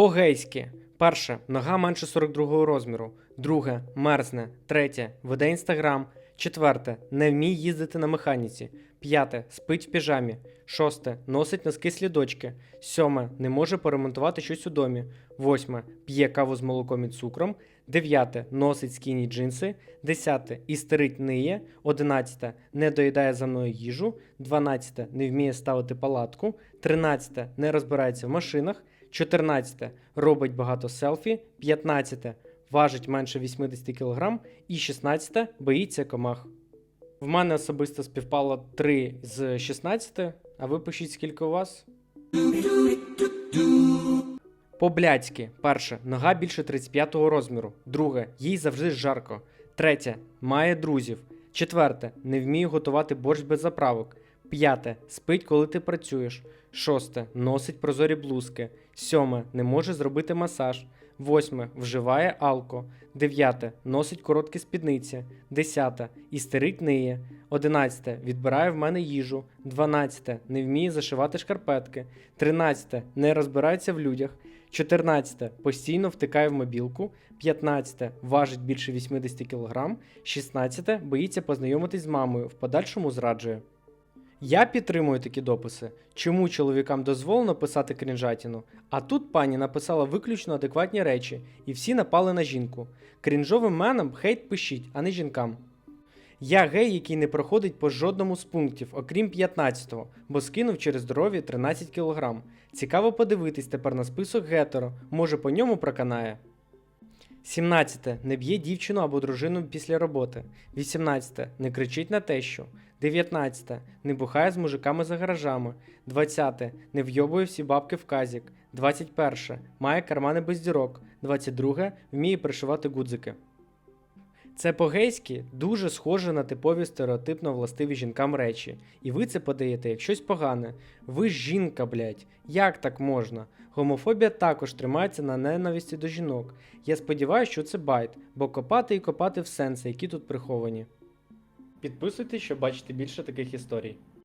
По-гейськи. Перше. Нога менше 42 розміру. Друге. Мерзне. Третє. Веде інстаграм. Четверте. Не вміє їздити на механіці. П'яте. Спить в піжамі. Шосте. Носить носки слідочки. Сьоме. Не може поремонтувати щось у домі. Восьме. П'є каву з молоком і цукром. Дев'яте. Носить скіні джинси. Десяте. Істерить ниє. Одинадцяте. Не доїдає за мною їжу. Дванадцяте. Не вміє ставити палатку. Тринадцяте. Не розбирається в машинах. 14. Робить багато селфі. 15. Важить менше 80 кг. І 16. Боїться комах. В мене особисто співпало 3 з 16, а ви пишіть скільки у вас. По-блядськи. Перше. Нога більше 35 розміру. Друге. Їй завжди жарко. Третє. Має друзів. Четверте. Не вміє готувати борщ без заправок. П'яте. Спить, коли ти працюєш. Шосте. Носить прозорі блузки. Сьоме. Не може зробити масаж. Восьме. Вживає алко. Дев'яте. Носить короткі спідниці. Десяте. Істерить ниє. Одинадцяте. Відбирає в мене їжу. Дванадцяте. Не вміє зашивати шкарпетки. Тринадцяте. Не розбирається в людях. 14. Постійно втикає в мобілку. 15. Важить більше 80 кг. 16. Боїться познайомитись з мамою, в подальшому зраджує. Я підтримую такі дописи. Чому чоловікам дозволено писати крінжатіну? А тут пані написала виключно адекватні речі, і всі напали на жінку. Крінжовим менам хейт пишіть, а не жінкам. Я гей, який не проходить по жодному з пунктів, окрім 15-го, бо скинув через здоров'я 13 кг. Цікаво подивитись тепер на список гетеро, може по ньому проканає. 17. Не б'є дівчину або дружину після роботи. 18. Не кричить на тещу. 19. Не бухає з мужиками за гаражами. 20. Не вйобує всі бабки в казік. 21. Має кармани без дірок. 22. Вміє пришивати гудзики. Це по-гейськи дуже схоже на типові стереотипно властиві жінкам речі. І ви це подаєте як щось погане. Ви ж жінка, блядь. Як так можна? Гомофобія також тримається на ненависті до жінок. Я сподіваюся, що це байт, бо копати і копати в сенси, які тут приховані. Підписуйтесь, щоб бачити більше таких історій.